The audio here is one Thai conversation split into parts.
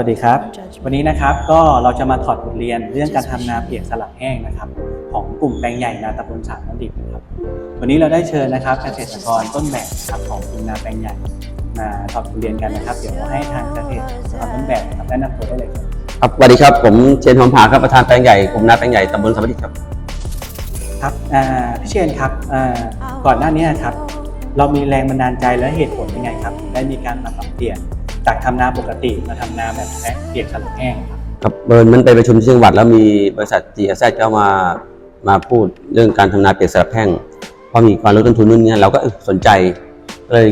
สวัสดีครับ วันนี้นะครับก็เราจะมาถอดบทเรียนเรื่องการทำนาเปียกสลับแห้งนะครับ ของกลุ่มแปลงใหญ่นาตำบลสามน้ำดิบนะครับ วันนี้เราได้เชิญนะครับเกษตรกรต้นแบบนะครับของกลุ่มนาแปลงใหญ่มาถอดบทเรียนกันนะครับ เดี๋ยวให้ทางเกษตรกรต้นแบบนะครับแนะนำตัวได้เลยครับครับสวัสดีครับผมเชนหอมผาครับประธานแปลงใหญ่กลุ่มนาแปลงใหญ่ตำบลสามดิษครับครับอ่าพี่เชนครับอ่าก่อนหน้านี้ครับ เรามีแรงบันดาลใจและเหตุผลยังไงครับ ได้มีการมาปรับเปลี่ยน จากทำนาปกติมาทำนาแบบเปียกสลับแห้งครับครับเบิร์นมันไปประชุมที่จังหวัดแล้วมีบริษัท GS ก็มามาพูดเรื่องการทำนาเปียกสลับแห้งเพราะมีความลดต้นทุนนู่นนี่เราก็เออสนใจก็เลย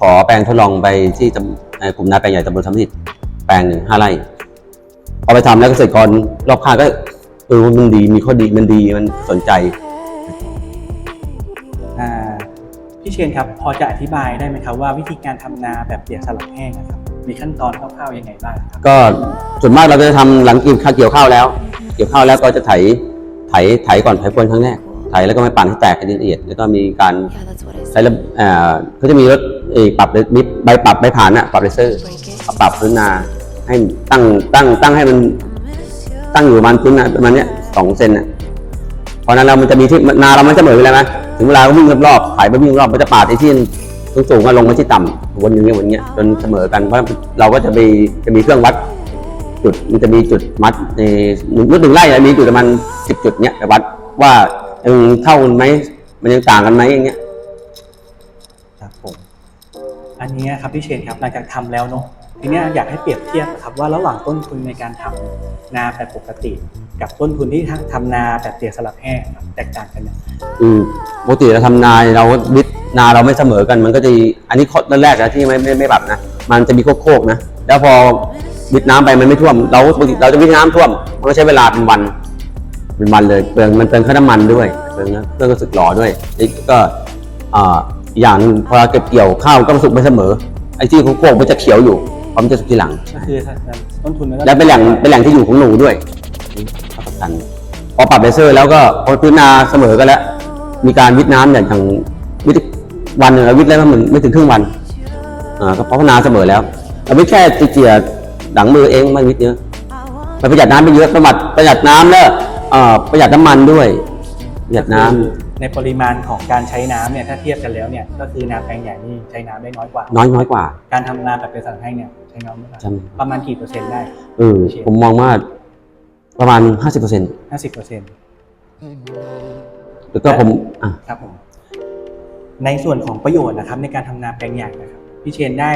ขอแปลงทดลองไปที่ตำเอ่อกลุ่มนาแปลงใหญ่ตำบลสามดิษแปลงหนึ่งห้าไร่พอไปทำแล้วเกษตรกรรอบข้างก็เออมันดีมีข้อดีมันดีมันสนใจอ่าพี่เชนครับพอจะอธิบายได้ไหมครับว่าวิธีการทำนาแบบเปียกสลับแห้งนะครับ มีขั้นตอนคร่าวๆยังไงบ้างครับก็ส่วนมากเราจะทำหลังกินข้าวเกี่ยวข้าวแล้ว เกี่ยวข้าวแล้วก็จะไถไถไถก่อนไถพรวนครั้งแรกไถแล้วก็มาปั่นให้แตกให้ละเอียด แล้วก็มีการ Yeah, that's what I ใช้ said. ระเอ่อเขาจะมีรถเอ่อปรับเลมิใบปรับใบผ่านอะปรับเลเซอร์เอาปรับพื้นนาให้ตั้งตั้งตั้งให้มันตั้งอยู่ประมาณพื้นนาประมาณเนี้ยสองเซนอะเพราะนั้นเรามันจะมีที่นาเราไม่เสมอไปแล้วไหมถึงเวลาก็วิ่งรอบๆไถไปวิ่งรอบมันจะปาดไอ้ที่ สูงสูงๆก็ลงมาที่ต่ำวนอย่างเงี้ยวนเงี้ยจนเสมอกันเพราะเราก็จะมีจะมีเครื่องวัด จุดมันจะมีจุดมัดในหนึ่งหนึ่งไร่อะมีจุดประมาณสิบจุดเนี้ยไปวัดว่ายังเท่ากันไหมมันยังต่างกันไหมอย่างเงี้ยครับผมอันนี้ครับพี่เชนครับหลังจากทำแล้วเนาะทีเนี้ยอยากให้เปรียบเทียบครับว่าระหว่างต้นทุนในการทำนาแบบปกติ กับต้นทุนที่ทำนาแบบเปียกสลับแห้งครับแตกต่างกันเนี่ย อืมปกติเราทำนาเราวิท นาเราไม่เสมอกันมันก็จะอันนี้ข้อแรกนะที่ไม่ไม่ไม่ปรับนะมันจะมีโคกๆนะแล้วพอวิทน้ำไปมันไม่ท่วม เราปกติเราจะวิทน้ำท่วม มันก็ใช้เวลาเป็นวัน เป็นวันเลยเปลืองมันเปลืองค่าน้ำมันด้วยเปลืองเครื่องก็สึกหล่อด้วยนี่ก็อ่าอีกอย่างหนึ่งพอเราเก็บเกี่ยวข้าวก็สุกไม่เสมอไอ้ที่โคกๆมันจะเขียวอยู่เพราะมันจะสุกทีหลังก็คือต้นทุนมันก็และเป็นแหล่งเป็นแหล่งที่อยู่ของหนูด้วยนี่ข้อสำคัญพอปรับเลเซอร์แล้วก็พอพื้นนาเสมอกันแล้ว มีการวิทน้ำอย่างอย่างวิท วันหนึ่งเราวิทได้ไม่ถึงไม่ถึงครึ่งวันอ่าก็เพราะว่านาเสมอแล้วเราวิทแค่เจียๆหลังมือเองไม่วิทเยอะมันประหยัดน้ำไปเยอะประหยัดประหยัดน้ำแล้วอ่าประหยัดน้ำมันด้วยประหยัดน้ำในปริมาณของการใช้น้ำเนี่ยถ้าเทียบกันแล้วเนี่ยก็คือนาแปลงใหญ่นี่ใช้น้ำได้น้อยกว่า น้อยน้อยกว่า การทำนาแบบเปียกสลับแห้งเนี่ยใช้น้ำไม่ได้ใช่ไหมประมาณกี่เปอร์เซ็นต์ได้เออผมมองว่าประมาณ50%ห้าสิบเปอร์เซ็นต์แล้วก็ผมอะครับผม ในส่วนของประโยชน์นะครับในการทำนาแปลงใหญ่นะครับพี่เชนได้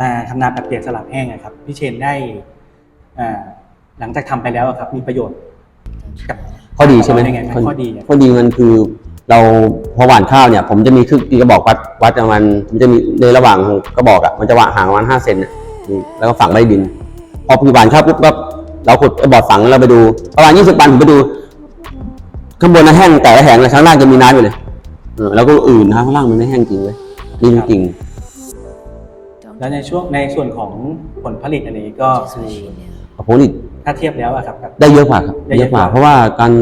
อ่าทำนาแบบเปียกสลับแห้งนะครับพี่เชนได้อ่าหลังจากทำไปแล้วอะครับมีประโยชน์กับข้อดีใช่ไหมยังไงไหมข้อดีอะข้อดีมันคือเราพอหว่านข้าวเนี่ย ผมจะมีคือตีกระบอกวัดวัดประมาณมันจะมีในระหว่างกระบอกอะมันจะวางห่างประมาณห้าเซนอะนี่แล้วก็ฝังใบดิน พอพี่หว่านข้าวปุ๊บก็เราขุดกระบอกฝังแล้วเราไปดูประมาณยี่สิบวันผมไปดูข้างบนน่ะแห้งแต่ละแห้งเลยข้างล่างจะมีน้ำอยู่เลย เออแล้วก็อื่นนะข้างล่างมันไม่แห้งจริงเว้ยนี่จริง แล้วในช่วงในส่วนของผลผลิตอันนี้ก็คือๆผลผลิตถ้าเทียบแล้วอะครับกับ ได้เยอะกว่าครับได้เยเยอะอะกกว่า ว่า เพราะว่าการ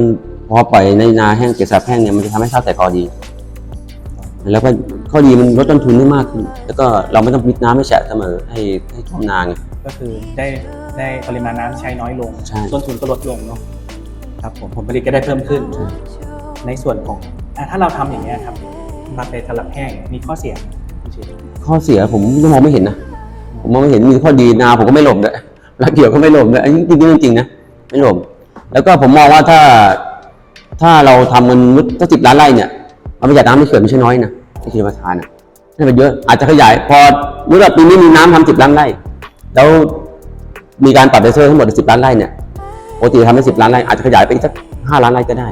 พอปล่อยในนาแห้งเกสรแห้งเนี่ยมันจะทำให้ข้าวแตกกอดี แล้วก็ข้อดีมันลดต้นทุนได้มากขึ้น แล้วก็เราไม่ต้องมิดน้ำให้แฉะเสมอให้ให้ท่วมนาไง ก็คือได้ได้ปริมาณน้ำใช้น้อยลง ใช่ ต้นทุนก็ลดลงเนาะครับผมผลผลิตก็ได้เพิ่มขึ้น ในส่วนของอะ ถ้าเราทำอย่างนี้ครับมาเป็นสลับแห้งมีข้อเสียมพี่เชนข้อเสียผมมองไม่เห็นนะผมมองไม่เห็นมีข้อดีนาผมก็ไม่หลบด้วยแล้วเกี่ยวก็ไม่หลบด้วยอันนี้จริงจริงนะไม่หลบแล้วก็ผมมองว่าถ้าถ้าเราทำมันมุดถ้าสิบล้านไร่เนี่ยมันประหยัดน้ำในเขื่อนไม่ใช่น้อยนะที่คิดมาทานอะนี่มันเยอะอาจจะขยาย พอเมื่อปีนี้มีน้ำทำสิบล้านไร่แล้วมีการปรับเลเซอร์ทั้งหมดสิบล้านไร่เนี่ยปกติทำได้สิบล้านไร่อาจจะขยายไปอีกสักห้าล้านไร่ก็ได้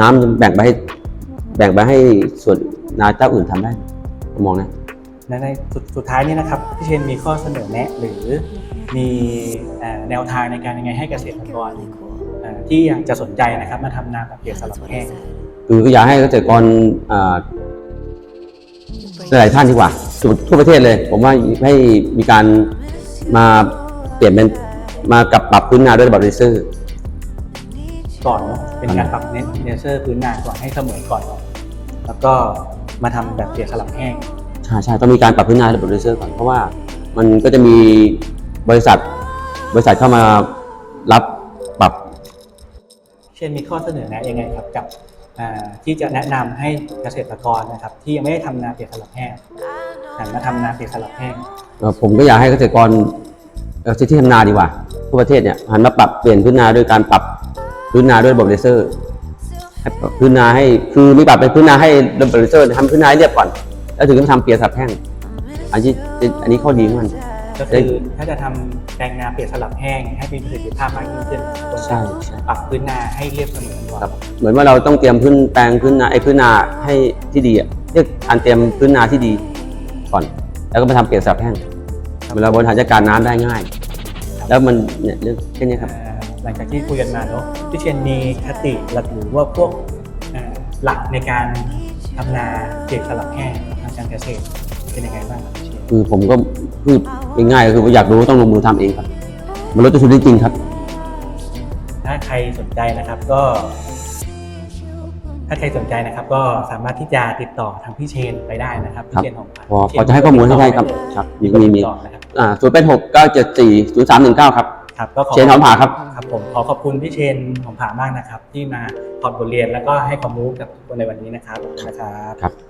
น้ำแบ่งไปให้ แบ่งไปให้ส่วนนาเจ้าอื่นทำได้ผมมองนะและในสุดสุดท้ายนี้นะครับพี่เชนมีข้อเสนอแนะหรือมีเอ่อแนวทางในการยังไงให้เกษตรกรเอ่อที่อยากจะสนใจนะครับมาทำนาแบบเปียกสลับ That's what แห้ I ง said. คือก็อยากให้เกษตรกรอ่าหลายๆท่านดีกว่าทั่วทั่วประเทศเลย ผมว่าให้มีการมาเปลี่ยนเป็นมากับปรับพื้นนาด้วยระบบเลเซอร์ ก่อนเนอะเป็นการปรับเนเนเซอร์พื้นนาก่อนให้เสมอก่อนแล้วก็มาทำแบบเปียกสลับแห้ง ใช่ใช่ต้องมีการปรับพื้นนาระบบเลเซอร์ก่อนเพราะว่ามันก็จะมีบริษัท บริษัทเข้ามารับปรับเช่นมีข้อเสนอแนะยังไงครับกับอ่าที่จะแนะนำให้เกษตรกรนะครับ ที่ยังไม่ได้ทำนาเปียกสลับแห้งหันมาทำนาเปียกสลับแห้ง เอ่อผมก็อยากให้เกษตรกรเอ่อที่ที่ทำนาดีกว่าทั่วประเทศเนี่ยหันมาปรับเปลี่ยนพื้นนาด้วยการปรับ พื้นนาด้วยระบบเลเซอร์ให้ปรับพื้นนาให้คือมีปรับเป็นพื้นนาให้ระบบเลเซอร์ทำพื้นนาให้เรียบก่อน แล้วถึงจะมาทำเปียกสับแห้งอันนี้อันนี้ข้อดีของมันก็คือถ้าจะทำแปลงนาเปียกสลับแห้งให้มีประสิทธิภาพมากยิ่งขึ้นควรใช่จะใช่ปรับพื้นนาให้เรียบเสมอก่อนครับเหมือนว่าเราต้องเตรียมพื้นแปลงพื้นนาไอ้พื้นนาให้ที่ดีอะเรียกการเตรียมพื้นนาที่ดีก่อน แล้วก็มาทำเปียกสับแห้งเวลาบริหารจัดการน้ำได้ง่าย แล้วมันเนี่ยเรื่องแค่เนี้ยครับอ่า หลังจากที่คุยกันมาเนาะพี่เชนมีคติหลักหรือว่าพวกอ่าหลักในการทำนาเปียกสลับแห้งทางการเกษตรเป็นยังไงบ้างครับพี่เชนคือผมก็พูดง่ายๆก็คือว่าอยากรู้ต้องลงมือทำเองครับ มันลดต้นทุนได้จริงครับ ถ้าใครสนใจนะครับก็ ถ้าใครสนใจนะครับ ก็สามารถที่จะติดต่อทางพี่เชนไปได้นะครับพี่เชนของพอพอจะให้ข้อมูลให้ได้ครับ ครับมีมีมีติดต่อนะครับอ่าศูนย์เป็นหกเก้าเจ็ดสี่ศูนย์สามหนึ่งเก้าครับ ครับก็ขอเชนหอมผาครับ ครับผมขอขอบคุณพี่เชนของผามากนะครับ ที่มาถอดบทเรียนแล้วก็ให้ความรู้กับทุกคนในวันนี้นะครับขอบคุณนะครับครับ